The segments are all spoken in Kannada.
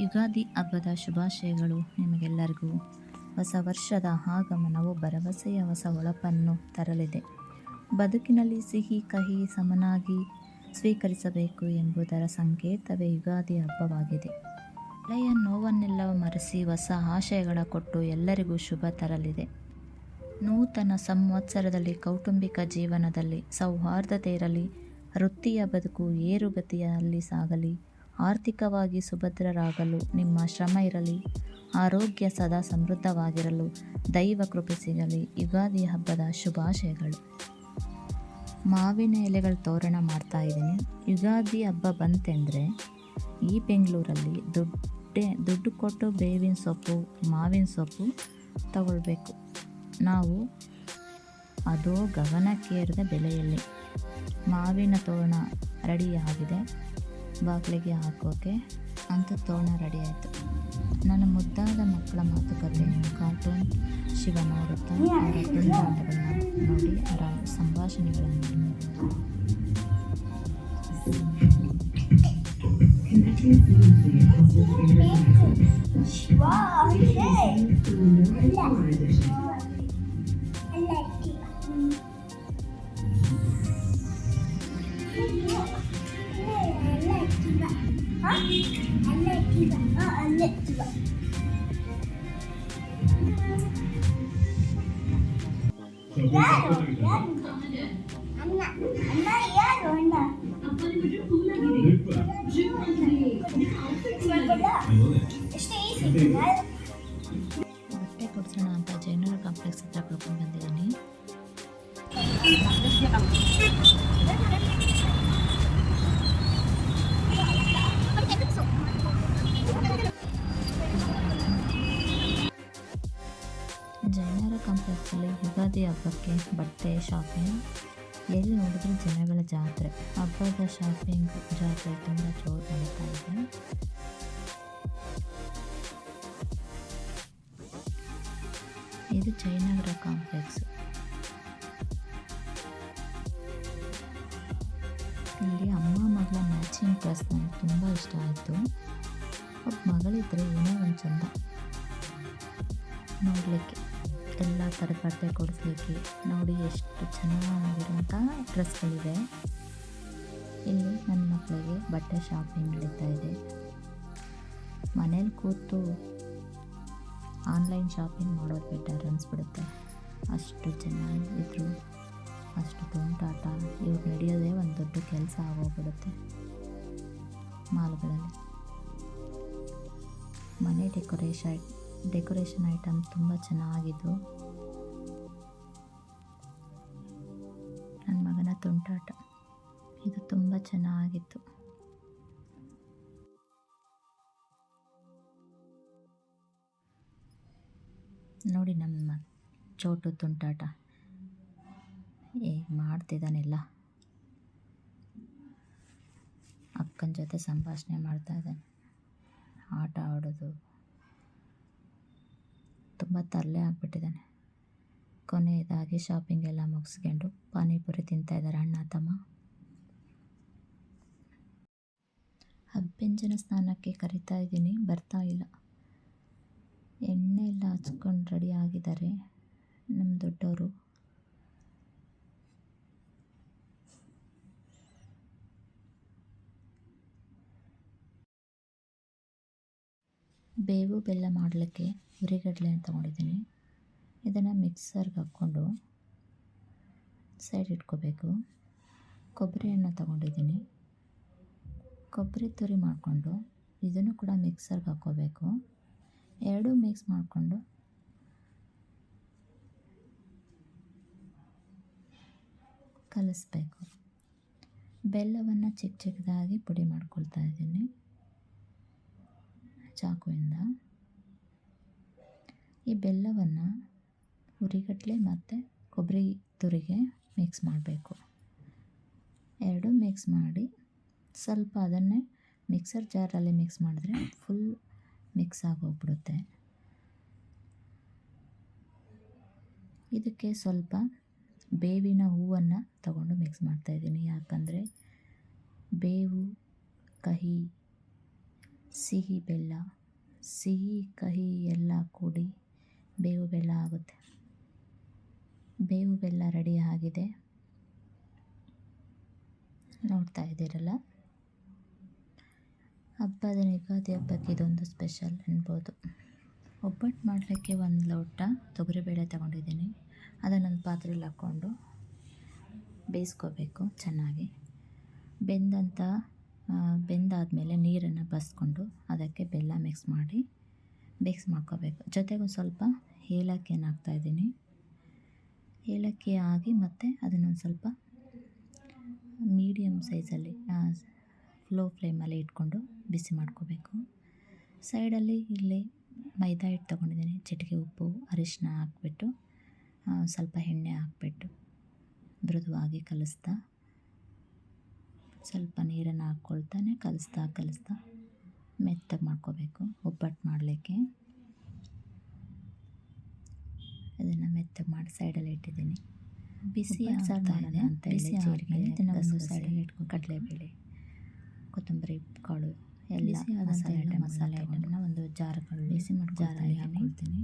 ಯುಗಾದಿ ಹಬ್ಬದ ಶುಭಾಶಯಗಳು ನಿಮಗೆಲ್ಲರಿಗೂ. ಹೊಸ ವರ್ಷದ ಆಗಮನವು ಭರವಸೆಯ ಹೊಸ ಹೊಳಪನ್ನು ತರಲಿದೆ. ಬದುಕಿನಲ್ಲಿ ಸಿಹಿ, ಕಹಿ, ಸಮನಾಗಿ ಸ್ವೀಕರಿಸಬೇಕು ಎಂಬುದರ ಸಂಕೇತವೇ ಯುಗಾದಿ ಹಬ್ಬವಾಗಿದೆ. ಹಳೆಯ ನೋವನ್ನೆಲ್ಲ ಮರೆಸಿ ಹೊಸ ಆಶಯಗಳ ಕೊಟ್ಟು ಎಲ್ಲರಿಗೂ ಶುಭ ತರಲಿದೆ. ನೂತನ ಸಂವತ್ಸರದಲ್ಲಿ ಕೌಟುಂಬಿಕ ಜೀವನದಲ್ಲಿ ಸೌಹಾರ್ದತೆ ಇರಲಿ, ವೃತ್ತಿಯ ಬದುಕು ಏರುಗತಿಯಲ್ಲಿ ಸಾಗಲಿ ಆರ್ಥಿಕವಾಗಿ ಸುಭದ್ರರಾಗಲು ನಿಮ್ಮ ಶ್ರಮ ಇರಲಿ. ಆರೋಗ್ಯ ಸದಾ ಸಮೃದ್ಧವಾಗಿರಲು ದೈವ ಕೃಪೆ ಸಿಗಲಿ. ಯುಗಾದಿ ಹಬ್ಬದ ಶುಭಾಶಯಗಳು. ಮಾವಿನ ಎಲೆಗಳ ತೋರಣ ಮಾಡ್ತಾ ಇದ್ದೀನಿ. ಯುಗಾದಿ ಹಬ್ಬ ಬಂತೆಂದರೆ ಈ ಬೆಂಗಳೂರಲ್ಲಿ ದುಡ್ಡೇ, ದುಡ್ಡು ಕೊಟ್ಟು ಬೇವಿನ ಸೊಪ್ಪು, ಮಾವಿನ ಸೊಪ್ಪು ತಗೊಳ್ಬೇಕು. ನಾವು ಅದು ಗಗನಕ್ಕೇರಿದ ಬೆಲೆಯಲ್ಲಿ ಮಾವಿನ ತೋರಣ ರೆಡಿಯಾಗಿದೆ ಬಾಗಿಲಿಗೆ ಹಾಕೋಕೆ ಅಂತ ತೋರಣ ರೆಡಿ ಆಯಿತು. ನನ್ನ ಮುದ್ದಾದ ಮಕ್ಕಳ ಮಾತುಕತೆ ಕಾರ್ಟೂನ್ ಶಿವ ನೋಡುತ್ತಾ ಅವರ ತುಂಟಾಟಗಳನ್ನ ನೋಡಿ ಅವರ ಸಂಭಾಷಣೆಗಳನ್ನು ನೋಡಿ ಅಣ್ಣ ಅಣ್ಣ ಯಾರು ಅಣ್ಣ ಎಷ್ಟು ಈಸಿ ಬಟ್ಟೆ ಕೊಡ್ಸೋಣ ಅಂತ ಜೈನರ ಕಾಂಪ್ಲೆಕ್ಸ್ ಹತ್ರ ಕರ್ಕೊಂಡು ಬಂದಿದ್ದೀನಿ ಶಾಪಿಂಗ್ ಎಲ್ಲಿ ನೋಡಿದ್ರು ಜನಗಳ ಜಾತ್ರೆ, ಹಬ್ಬದ ಶಾಪಿಂಗ್ ಜಾತ್ರೆ ತುಂಬ ಜೋರು ನಡೀತಾ ಇದೆ. ಇದು ಜಯನಗರ ಕಾಂಪ್ಲೆಕ್ಸ್ ಇಲ್ಲಿ ಅಮ್ಮ ಮಗಳ ಮ್ಯಾಚಿಂಗ್ ಡ್ರೆಸ್ ನನಗೆ ತುಂಬ ಇಷ್ಟ ಆಯಿತು. ಒಬ್ಬ ಮಗಳಿದ್ರೆ ಏನೋ ಒಂದು ಚಂದ ನೋಡಲಿಕ್ಕೆ. ಎಲ್ಲ ಥರದ ಬಟ್ಟೆ ಕೊಡಿಸ್ಲಿಕ್ಕೆ ನೋಡಿ ಎಷ್ಟು ಚೆನ್ನಾಗಿರುವಂಥ ಡ್ರೆಸ್ಗಳಿವೆ. ಇಲ್ಲಿ ನನ್ನ ಮಕ್ಕಳಿಗೆ ಬಟ್ಟೆ ಶಾಪಿಂಗ್ ನಡೀತಾ ಇದೆ. ಮನೇಲಿ ಕೂತು ಆನ್ಲೈನ್ ಶಾಪಿಂಗ್ ಮಾಡೋದು ಬೆಟರ್ ಅನಿಸ್ಬಿಡುತ್ತೆ. ಅಷ್ಟು ಚೆನ್ನಾಗಿದ್ರು, ಅಷ್ಟು ತುಂಟಾಟ, ಇವ್ರು ನಡೆಯೋದೇ ಒಂದು ದೊಡ್ಡ ಕೆಲಸ ಆಗೋಗ್ಬಿಡುತ್ತೆ ಮಾಲ್ಗಳಲ್ಲಿ. ಮನೆ ಡೆಕೋರೇಷನ್ ಡೆಕೋರೇಷನ್ ಐಟಮ್ ತುಂಬ ಚೆನ್ನಾಗಿದ್ದು. ನನ್ನ ಮಗನ ತುಂಟಾಟ. ಇದು ತುಂಬ ಚೆನ್ನಾಗಿತ್ತು. ನೋಡಿ ನಮ್ಮ ಚೋಟು ತುಂಟಾಟ. ಹೇಗೆ ಮಾಡ್ತಿದ್ದಾನೆಲ್ಲ ಅಕ್ಕನ ಜೊತೆ ಸಂಭಾಷಣೆ ಮಾಡ್ತಾ ಇದ್ದಾನೆ. ಆಟ ಆಡೋದು. ತುಂಬ ತರಲೆ ಆಗಿಬಿಟ್ಟಿದ್ದಾನೆ. ಕೊನೆಯದಾಗಿ ಶಾಪಿಂಗ್ ಎಲ್ಲ ಮುಗಿಸ್ಕೊಂಡು ಪಾನಿಪುರಿ ತಿಂತಾ ಇದ್ದಾರೆ ಅಣ್ಣ, ತಮ್ಮ. ಹಬ್ಬೆಂಜನ ಸ್ನಾನಕ್ಕೆ ಕರಿತಾ ಇದ್ದೀನಿ, ಬರ್ತಾ ಇಲ್ಲ. ಎಣ್ಣೆ ಎಲ್ಲ ಹಚ್ಕೊಂಡು ರೆಡಿ ಆಗಿದ್ದಾರೆ ನಮ್ಮ ದೊಡ್ಡವರು. ಬೇವು, ಬೆಲ್ಲ ಮಾಡಲಿಕ್ಕೆ ಹುರಿಗಡಲೆನ ತೊಗೊಂಡಿದ್ದೀನಿ. ಇದನ್ನು ಮಿಕ್ಸರ್ಗೆ ಹಾಕ್ಕೊಂಡು ಸೈಡ್ ಇಟ್ಕೋಬೇಕು. ಕೊಬ್ಬರಿ ಎಣ್ಣೆ ತೊಗೊಂಡಿದ್ದೀನಿ. ಕೊಬ್ಬರಿ ತುರಿ ಮಾಡಿಕೊಂಡು ಇದನ್ನು ಕೂಡ ಮಿಕ್ಸರ್ಗೆ ಹಾಕ್ಕೋಬೇಕು. ಎರಡೂ ಮಿಕ್ಸ್ ಮಾಡಿಕೊಂಡು ಕಲಿಸ್ಬೇಕು. ಬೆಲ್ಲವನ್ನು ಚಿಕ್ಕ ಚಿಕ್ಕದಾಗಿ ಪುಡಿ ಮಾಡ್ಕೊಳ್ತಾ ಇದ್ದೀನಿ. ಚಾಕುವಿಂದ ಈ ಬೆಲ್ಲವನ್ನು ಹುರಿಗಟ್ಟಲೆ ಮತ್ತು ಕೊಬ್ಬರಿ ತುರಿಗೆ ಮಿಕ್ಸ್ ಮಾಡಬೇಕು. ಎರಡೂ ಮಿಕ್ಸ್ ಮಾಡಿ ಸ್ವಲ್ಪ ಅದನ್ನೇ ಮಿಕ್ಸರ್ ಜಾರಲ್ಲಿ ಮಿಕ್ಸ್ ಮಾಡಿದ್ರೆ ಫುಲ್ ಮಿಕ್ಸ್ ಆಗೋಗ್ಬಿಡುತ್ತೆ. ಇದಕ್ಕೆ ಸ್ವಲ್ಪ ಬೇವಿನ ಹೂವನ್ನು ತಗೊಂಡು ಮಿಕ್ಸ್ ಮಾಡ್ತಾಯಿದ್ದೀನಿ ಯಾಕಂದರೆ ಬೇವು, ಕಹಿ ಸಿಹಿ ಬೆಲ್ಲ. ಸಿಹಿ, ಕಹಿ ಎಲ್ಲ ಕೂಡಿ ಬೇವು ಬೆಲ್ಲ ಆಗುತ್ತೆ. ಬೇವು ಬೆಲ್ಲ ರೆಡಿ ಆಗಿದೆ. ನೋಡ್ತಾ ಇದ್ದೀರಲ್ಲ? ಹಬ್ಬದ ಯುಗಾದಿ ಹಬ್ಬಕ್ಕೆ ಇದೊಂದು ಸ್ಪೆಷಲ್ ಅನ್ಬೋದು. ಒಬ್ಬಟ್ಟು ಮಾಡಲಿಕ್ಕೆ ಒಂದು ಲೋಟ ತೊಗರಿಬೇಳೆ ತಗೊಂಡಿದ್ದೀನಿ. ಅದನ್ನೊಂದು ಪಾತ್ರೆಯಲ್ಲಿ ಹಾಕ್ಕೊಂಡು ಬೇಯಿಸ್ಕೋಬೇಕು ಚೆನ್ನಾಗಿ. ಬೆಂದಂಥ ಬೆಂದಾದಮೇಲೆ ನೀರನ್ನು ಬಸ್ಕೊಂಡು ಅದಕ್ಕೆ ಬೆಲ್ಲ ಮಿಕ್ಸ್ ಮಾಡಿ ಮಿಕ್ಸ್ ಮಾಡ್ಕೋಬೇಕು. ಜೊತೆಗೆ ಒಂದು ಸ್ವಲ್ಪ ಏಲಕ್ಕಿಯನ್ನು ಹಾಕ್ತಾಯಿದ್ದೀನಿ ಏಲಕ್ಕಿ ಆಗಿ ಮತ್ತು ಅದನ್ನೊಂದು ಸ್ವಲ್ಪ ಮೀಡಿಯಮ್ ಸೈಜಲ್ಲಿ ಫ್ಲೋ ಫ್ಲೇಮಲ್ಲಿ ಇಟ್ಕೊಂಡು ಬಿಸಿ ಮಾಡ್ಕೋಬೇಕು. ಸೈಡಲ್ಲಿ ಇಲ್ಲಿ ಮೈದಾ ಹಿಟ್ಟು ತೊಗೊಂಡಿದ್ದೀನಿ. ಚಿಟಿಕೆ ಉಪ್ಪು ಅರಿಶಿನ ಹಾಕ್ಬಿಟ್ಟು ಸ್ವಲ್ಪ ಎಣ್ಣೆ ಹಾಕ್ಬಿಟ್ಟು ಮೃದುವಾಗಿ ಕಲಿಸ್ತಾ ಸ್ವಲ್ಪ ನೀರನ್ನು ಹಾಕ್ಕೊಳ್ತಾನೆ ಕಲಿಸ್ತಾ ಕಲಿಸ್ತಾ ಮೆತ್ತಗೆ ಮಾಡ್ಕೋಬೇಕು ಒಬ್ಬಟ್ಟು ಮಾಡಲಿಕ್ಕೆ. ಅದನ್ನು ಮೆತ್ತಗೆ ಮಾಡಿ ಸೈಡಲ್ಲಿ ಇಟ್ಟಿದ್ದೀನಿ. ಬಿಸಿ ಆಗ್ತಾ ಇದೆ ಅಂತ ಬಿಸಿ ಆದಮೇಲೆ ಇದನ್ನು ಒಂದು ಸೈಡಲ್ಲಿ ಇಟ್ಕೊಂಡು ಕಡಲೆಬೇಳೆ ಕೊತ್ತಂಬರಿ ಕಾಳು ಎಲ್ಲ ಮಸಾಲೆ ಐಟಮ್ ಮಸಾಲೆ ಐಟಮ್ನ ಒಂದು ಜಾರ್ಗಳು ಬಿಸಿ ಮಾಡಿ ಜಾರಲ್ಲಿ ಹಾಕ್ಕೊಳ್ತೀನಿ.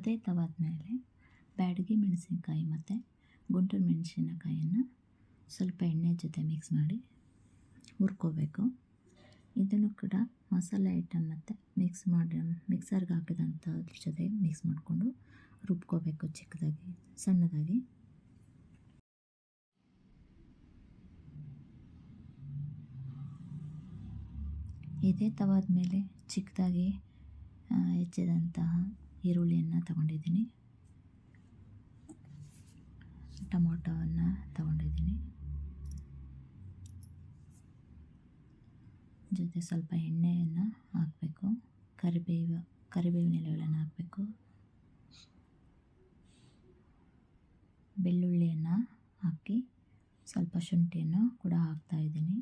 ಅದೇ ತವಾದ ಮೇಲೆ ಬ್ಯಾಡಗಿ ಮೆಣಸಿನಕಾಯಿ ಮತ್ತು ಗುಂಟೂರು ಮೆಣಸಿನಕಾಯಿಯನ್ನು ಸ್ವಲ್ಪ ಎಣ್ಣೆ ಜೊತೆ ಮಿಕ್ಸ್ ಮಾಡಿ ಹುರ್ಕೋಬೇಕು. ಇದನ್ನು ಕೂಡ ಮಸಾಲೆ ಐಟಮ್ ಮತ್ತು ಮಿಕ್ಸ್ ಮಾಡಿ ಮಿಕ್ಸರ್ಗೆ ಹಾಕಿದಂಥದ್ರ ಜೊತೆ ಮಿಕ್ಸ್ ಮಾಡಿಕೊಂಡು ರುಬ್ಕೋಬೇಕು ಚಿಕ್ಕದಾಗಿ, ಸಣ್ಣದಾಗಿ. ಇದೇ ತವಾದ ಮೇಲೆ ಚಿಕ್ಕದಾಗಿ ಹೆಚ್ಚಿದಂತಹ ಈರುಳ್ಳಿಯನ್ನು ತಗೊಂಡಿದ್ದೀನಿ. ಟೊಮೊಟೊವನ್ನು ತಗೊಂಡಿದ್ದೀನಿ. ಜೊತೆ ಸ್ವಲ್ಪ ಎಣ್ಣೆಯನ್ನು ಹಾಕಬೇಕು. ಕರಿಬೇವು, ಕರಿಬೇವಿನ ಎಲೆಗಳನ್ನು ಹಾಕಬೇಕು. ಬೆಳ್ಳುಳ್ಳಿಯನ್ನು ಹಾಕಿ ಸ್ವಲ್ಪ ಶುಂಠಿಯನ್ನು ಕೂಡ ಹಾಕ್ತಾಯಿದ್ದೀನಿ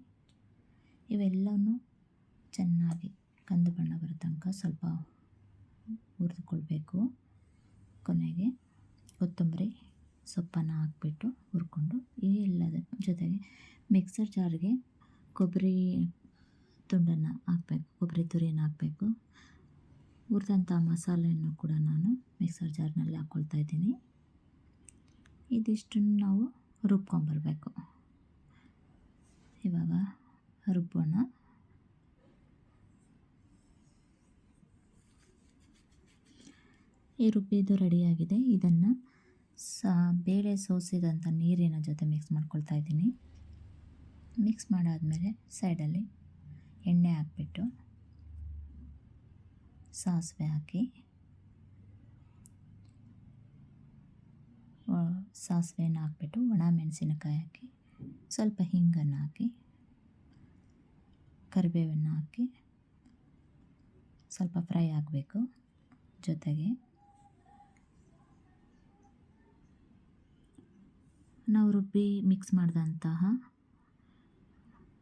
ಇವೆಲ್ಲವೂ ಚೆನ್ನಾಗಿ ಕಂದು ಬಣ್ಣ ಬರೋ ತನಕ ಸ್ವಲ್ಪ ಹುರಿದುಕೊಳ್ಬೇಕು. ಕೊನೆಗೆ ಕೊತ್ತಂಬರಿ ಸೊಪ್ಪನ್ನು ಹಾಕ್ಬಿಟ್ಟು ಹುರ್ಕೊಂಡು ಎಲ್ಲದ ಜೊತೆಗೆ ಮಿಕ್ಸರ್ ಜಾರ್ಗೆ ಕೊಬ್ಬರಿ ತುಂಡನ್ನು ಹಾಕ್ಬೇಕು. ಕೊಬ್ಬರಿ ತುರಿಯನ್ನು ಹಾಕಬೇಕು. ಹುರಿದಂಥ ಮಸಾಲೆಯನ್ನು ಕೂಡ ನಾನು ಮಿಕ್ಸರ್ ಜಾರ್ನಲ್ಲಿ ಹಾಕ್ಕೊಳ್ತಾ ಇದ್ದೀನಿ. ಇದಿಷ್ಟನ್ನು ನಾವು ರುಬ್ಕೊಂಬರ್ಬೇಕು. ಇವಾಗ ರುಬ್ಬೋಣ. ಈ ರುಬ್ಬಿದ್ದು ರೆಡಿಯಾಗಿದೆ. ಇದನ್ನು ಸ, ಬೇಳೆ ಸೋಸಿದಂಥ ನೀರಿನ ಜೊತೆ ಮಿಕ್ಸ್ ಮಾಡ್ಕೊಳ್ತಾ ಇದ್ದೀನಿ. ಮಿಕ್ಸ್ ಮಾಡಾದಮೇಲೆ ಸೈಡಲ್ಲಿ ಎಣ್ಣೆ ಹಾಕ್ಬಿಟ್ಟು ಸಾಸಿವೆ ಹಾಕಿ ಸಾಸಿವೆನ ಹಾಕ್ಬಿಟ್ಟು ಒಣ ಮೆಣಸಿನಕಾಯಿ ಹಾಕಿ, ಸ್ವಲ್ಪ ಹಿಂಗನ್ನು ಹಾಕಿ, ಕರಿಬೇವನ್ನು ಹಾಕಿ, ಸ್ವಲ್ಪ ಫ್ರೈ ಆಗಬೇಕು ಜೊತೆಗೆ. ನಾವು ರುಬ್ಬಿ ಮಿಕ್ಸ್ ಮಾಡಿದಂತಹ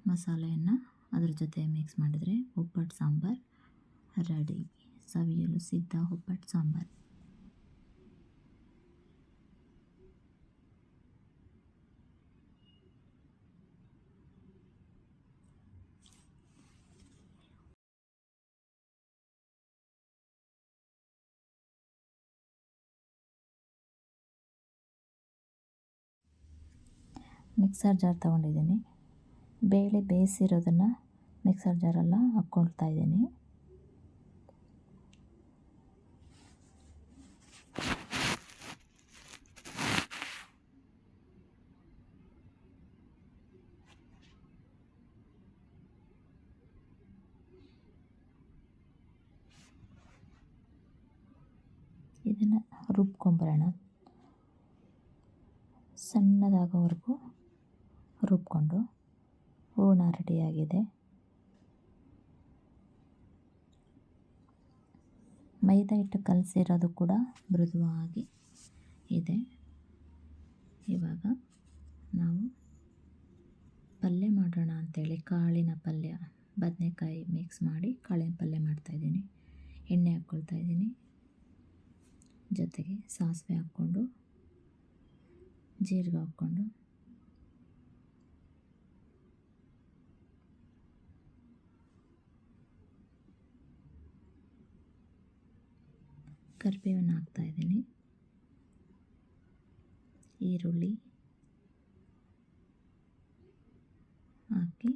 ಮಸಾಲೆಯನ್ನು ಅದರ ಜೊತೆ ಮಿಕ್ಸ್ ಮಾಡಿದರೆ ಒಬ್ಬಟ್ಟು ಸಾಂಬಾರು, ರೆಡಿ. ಸವಿಯಲು ಸಿದ್ಧ ಒಬ್ಬಟ್ಟು ಸಾಂಬಾರು. ಮಿಕ್ಸರ್ ಜಾರ್ ತೊಗೊಂಡಿದ್ದೀನಿ. ಬೇಳೆ ಬೇಯಿಸಿರೋದನ್ನು ಮಿಕ್ಸರ್ ಜಾರಲ್ಲ ಹಾಕ್ಕೊಳ್ತಾ ಇದ್ದೀನಿ. ಇದನ್ನು ರುಬ್ಕೊಂಬರೋಣ. ಸಣ್ಣದಾಗೋವರೆಗೂ ರುಬ್ಕೊಂಡು ಹೂರ್ಣ ರೆಡಿಯಾಗಿದೆ. ಮೈದಾ ಹಿಟ್ಟು ಕಲಸಿರೋದು ಕೂಡ ಮೃದುವಾಗಿ ಇದೆ. ಇವಾಗ ನಾವು ಪಲ್ಯ ಮಾಡೋಣ ಅಂತೇಳಿ ಕಾಳಿನ ಪಲ್ಯ, ಬದನೆಕಾಯಿ ಮಿಕ್ಸ್ ಮಾಡಿ ಕಾಳಿನ ಪಲ್ಯ ಮಾಡ್ತಾಯಿದ್ದೀನಿ ಎಣ್ಣೆ ಹಾಕ್ಕೊಳ್ತಾ ಇದ್ದೀನಿ. ಜೊತೆಗೆ ಸಾಸಿವೆ ಹಾಕ್ಕೊಂಡು ಜೀರಿಗೆ ಹಾಕ್ಕೊಂಡು ಕರಿಬೇವನ್ನು ಹಾಕ್ತಾಯಿದ್ದೀನಿ ಈರುಳ್ಳಿ ಹಾಕಿ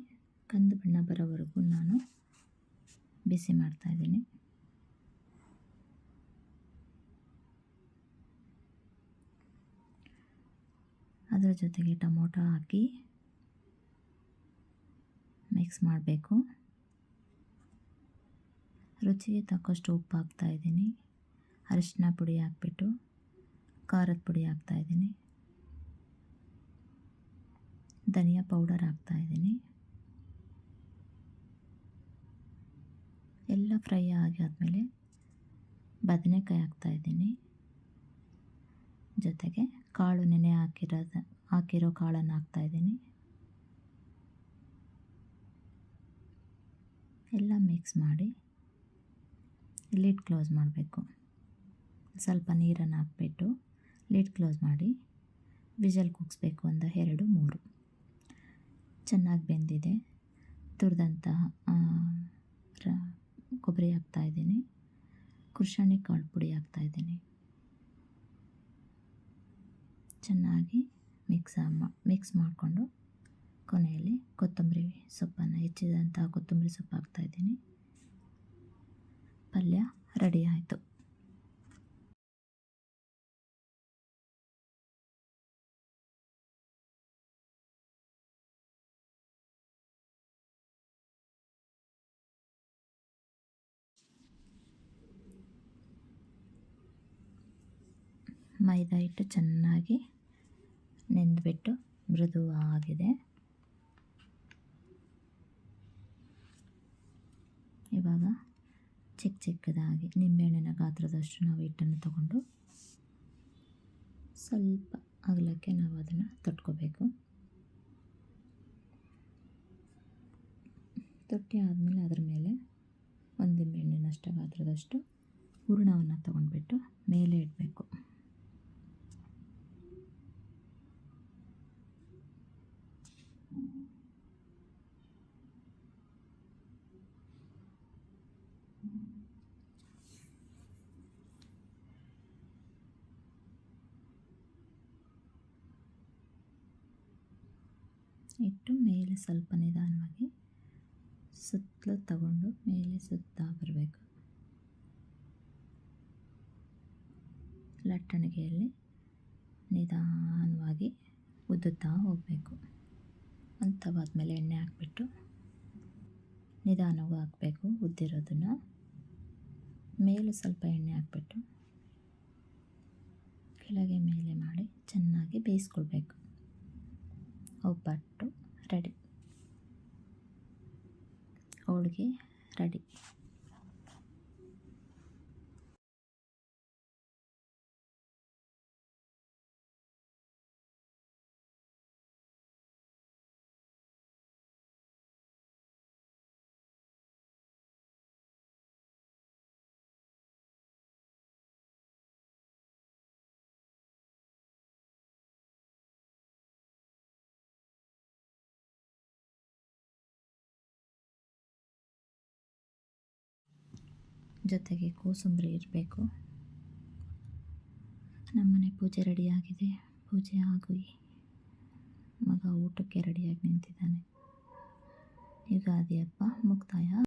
ಕಂದು ಬಣ್ಣ ಬರೋವರೆಗೂ ನಾನು ಬಿಸಿ ಮಾಡ್ತಾಯಿದ್ದೀನಿ ಅದರ ಜೊತೆಗೆ ಟೊಮೊಟೊ ಹಾಕಿ ಮಿಕ್ಸ್ ಮಾಡಬೇಕು. ರುಚಿಗೆ ತಕ್ಕಷ್ಟು ಉಪ್ಪು ಹಾಕ್ತಾಯಿದ್ದೀನಿ ಅರಿಶಿನ ಪುಡಿ ಹಾಕ್ಬಿಟ್ಟು ಖಾರದ ಪುಡಿ ಹಾಕ್ತಾಯಿದ್ದೀನಿ ಧನಿಯಾ ಪೌಡರ್ ಹಾಕ್ತಾಯಿದ್ದೀನಿ ಎಲ್ಲ ಫ್ರೈ ಆಗಿ ಆದಮೇಲೆ ಬದನೆಕಾಯಿ ಹಾಕ್ತಾಯಿದ್ದೀನಿ ಜೊತೆಗೆ ಕಾಳು ನೆನೆ ಹಾಕಿರೋದು, ಹಾಕಿರೋ ಕಾಳನ್ನು ಹಾಕ್ತಾಯಿದ್ದೀನಿ ಎಲ್ಲ ಮಿಕ್ಸ್ ಮಾಡಿ ಲಿಡ್ ಕ್ಲೋಸ್ ಮಾಡಬೇಕು. ಸ್ವಲ್ಪ ನೀರನ್ನು ಹಾಕ್ಬಿಟ್ಟು ಲಿಡ್ ಕ್ಲೋಸ್ ಮಾಡಿ ವಿಜಲ್ ಕುಗ್ಸ್ಬೇಕು ಒಂದು ಎರಡು ಮೂರು. ಚೆನ್ನಾಗಿ ಬೆಂದಿದೆ. ತುರಿದಂತಹ ಕೊಬ್ಬರಿ ಹಾಕ್ತಾಯಿದ್ದೀನಿ ಕುರ್ಷಾಣಿ ಕಾಳು ಪುಡಿ ಹಾಕ್ತಾಯಿದ್ದೀನಿ ಚೆನ್ನಾಗಿ ಮಿಕ್ಸ್ ಮಿಕ್ಸ್ ಮಾಡಿಕೊಂಡು ಕೊನೆಯಲ್ಲಿ ಕೊತ್ತಂಬರಿ ಸೊಪ್ಪನ್ನು ಹೆಚ್ಚಿದಂತಹ ಕೊತ್ತಂಬರಿ ಸೊಪ್ಪು ಹಾಕ್ತಾಯಿದ್ದೀನಿ ಪಲ್ಯ ರೆಡಿ ಆಯಿತು. ಮೈದಾ ಹಿಟ್ಟು ಚೆನ್ನಾಗಿ ನೆಂದುಬಿಟ್ಟು ಮೃದುವಾಗಿದೆ. ಇವಾಗ ಚಿಕ್ಕ ಚಿಕ್ಕದಾಗಿ ನಿಂಬೆಹಣ್ಣಿನ ಗಾತ್ರದಷ್ಟು ನಾವು ಹಿಟ್ಟನ್ನು ತಗೊಂಡು ಸ್ವಲ್ಪ ಅಗಲಕ್ಕೆ ನಾವು ಅದನ್ನು ತೊಟ್ಕೋಬೇಕು. ತೊಟ್ಟಿ ಆದಮೇಲೆ ಅದರ ಮೇಲೆ ಒಂದು ನಿಂಬೆಹಣ್ಣಿನಷ್ಟು ಗಾತ್ರದಷ್ಟು ಹೂರಣವನ್ನು ತೊಗೊಂಡ್ಬಿಟ್ಟು ಮೇಲೆ ಇಡಬೇಕು. ಇಟ್ಟು ಮೇಲೆ ಸ್ವಲ್ಪ ನಿಧಾನವಾಗಿ ಸುತ್ತಲು ತಗೊಂಡು ಮೇಲೆ ಸುತ್ತಾ ಬರಬೇಕು. ಲಟ್ಟಣಿಗೆಯಲ್ಲಿ ನಿಧಾನವಾಗಿ ಉದ್ದುತ್ತಾ ಹೋಗಬೇಕು. ಅಂತ ಬಾದ್ಮೇಲೆ ಎಣ್ಣೆ ಹಾಕ್ಬಿಟ್ಟು ನಿಧಾನವಾಗಿ ಹಾಕಬೇಕು ಉದ್ದಿರೋದನ್ನು. ಮೇಲೆ ಸ್ವಲ್ಪ ಎಣ್ಣೆ ಹಾಕ್ಬಿಟ್ಟು ಕೆಳಗೆ ಮೇಲೆ ಮಾಡಿ ಚೆನ್ನಾಗಿ ಬೇಯಿಸ್ಕೊಳ್ಬೇಕು. ಒಬ್ಬಟ್ಟು ರೆಡಿ ಹೋಳಿಗೆ ರೆಡಿ ಜೊತೆಗೆ ಕೋಸಂಬರಿ ಇರಬೇಕು. ನಮ್ಮನೆ ಪೂಜೆ ರೆಡಿಯಾಗಿದೆ. ಪೂಜೆ ಆಗಿ ಮಗ ಊಟಕ್ಕೆ ರೆಡಿಯಾಗಿ ನಿಂತಿದ್ದಾನೆ. ಯುಗಾದಿ ಹಬ್ಬ ಮುಕ್ತಾಯ